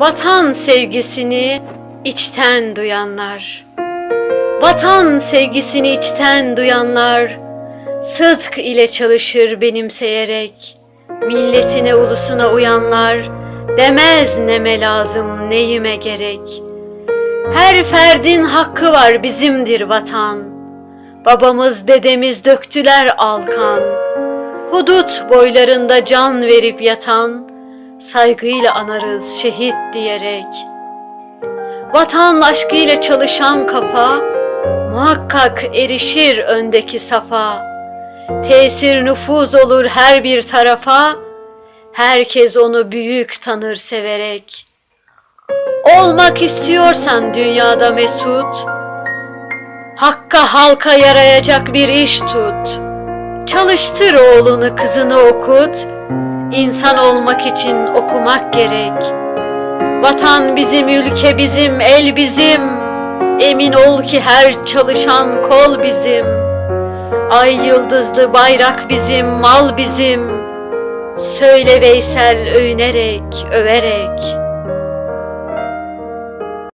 Vatan sevgisini içten duyanlar. Vatan sevgisini içten duyanlar sıdk ile çalışır benimseyerek. Milletine ulusuna uyanlar demez neme lazım neyime gerek. Her ferdin hakkı var bizimdir vatan. Babamız dedemiz döktüler alkan. Hudut boylarında can verip yatan saygıyla anarız şehit diyerek. Vatan aşkıyla çalışan kafa muhakkak erişir öndeki safa. Tesir nüfuz olur her bir tarafa. Herkes onu büyük tanır severek. Olmak istiyorsan dünyada mesut, Hakka halka yarayacak bir iş tut. Çalıştır oğlunu kızını okut. İnsan olmak için okumak gerek. Vatan bizim, ülke bizim, el bizim. Emin ol ki her çalışan kol bizim. Ay yıldızlı bayrak bizim, mal bizim. Söyle Veysel övünerek, överek.